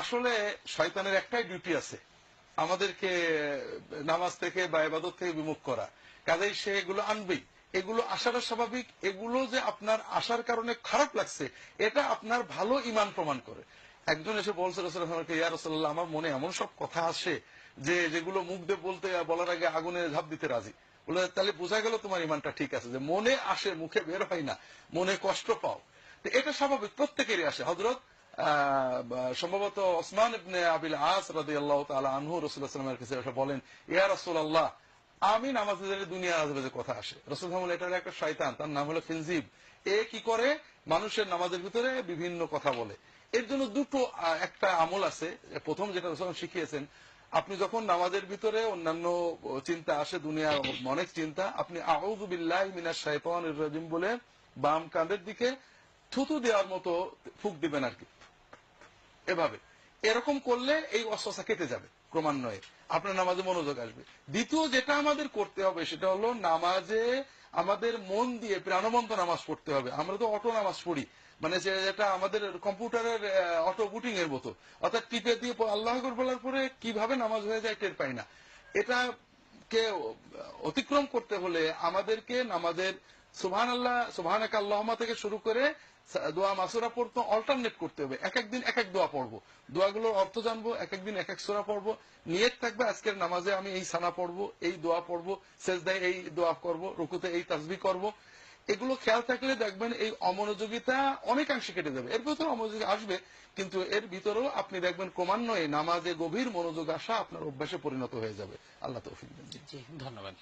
আসলে শয়তানের একটাই ডিউটি আছে, আমাদেরকে নামাজ থেকে বা এবাদত থেকে বিমুখ করা। কাজেই সে এগুলো আনবেই। এগুলো আসাটা স্বাভাবিক, এগুলো যে আপনার আসার কারণে খারাপ লাগছে, এটা আপনার ভালো ইমান প্রমাণ করে। একজন এসে বলছে রসুল্লাহ ইয়া রসল্লাহ আমার মনে এমন সব কথা আসে যে যেগুলো মুখ দিয়ে বলতে বলার আগে আগুনে ঝাঁপ দিতে রাজি। বলে, তাহলে বোঝা গেল তোমার ইমানটা ঠিক আছে, যে মনে আসে, মুখে বের হয় না, মনে কষ্ট পাও। এটা স্বাভাবিক, প্রত্যেকেরই আসে। হজরত সম্ভবত ওসমান ইবনে আবিল আস রাদিয়াল্লাহু তাআলা আনহু রাসূলুল্লাহ সাল্লাল্লাহু আলাইহি ওয়াসাল্লামের কাছে এসে বলেন, ইয়া রাসূলুল্লাহ, আমি নামাজে দুনিয়ার আজেবাজে কথা আসে। রসুল এটা একটা শয়তান, তার নাম হলো ফিনজিব এ কি করে? মানুষের নামাজের ভিতরে বিভিন্ন কথা বলে। এর জন্য দুটো একটা আমল আছে। প্রথম যেটা রসুল শিখিয়েছেন, আপনি যখন নামাজের ভিতরে অন্যান্য চিন্তা আসে দুনিয়ার অনেক চিন্তা, আপনি আউযু বিল্লাহি মিনাশ শাইতানির রাজিম বলে বাম কাঁধের দিকে থুতু দেওয়ার মতো ফুক দিবেন আর কি। এভাবে। এরকম করলে এই অস্বসা কেটে যাবে ক্রমান্বয়ে। আপনার নামাজে মনোযোগ আসবে। দ্বিতীয় যেটা আমাদের করতে হবে সেটা হলো নামাজে আমাদের মন দিয়ে প্রাণবন্ত নামাজ পড়তে হবে। আমরা তো অটো নামাজ পড়ি। মানে যেটা আমাদের কম্পিউটারের অটো বুটিং এর মতো। অর্থাৎ টিপে দিয়ে আল্লাহ বলার পরে কীভাবে নামাজ হয়ে যায় টের পাই না। এটা কে অতিক্রম করতে হলে আমাদেরকে নামাজের সুবহান আল্লাহ সুবহান আল্লাহমা থেকে শুরু করে দোয়া মাসুরা পড়তো অল্টারনেট করতে হবে। এক একদিন এক এক দোয়া পড়ব। দোয়াগুলোর অর্থ জানব, এক একদিন এক এক সোরা পড়ব। নিয়ত থাকবে আজকের নামাজে আমি এই সানা পড়ব, এই দোয়া পড়ব শেষদায় এই দোয়া করব, রুকুতে এই তাসবি করব। এগুলো খেয়াল থাকলে দেখবেন এই অমনোযোগিতা অনেকাংশে কেটে যাবে। এর ভিতরে অমনোযোগী আসবে, কিন্তু এর ভিতরেও আপনি দেখবেন ক্রমান্বয়ে নামাজে গভীর মনোযোগ আসা আপনার অভ্যাসে পরিণত হয়ে যাবে। আল্লাহ তৌফিক ধন্যবাদ।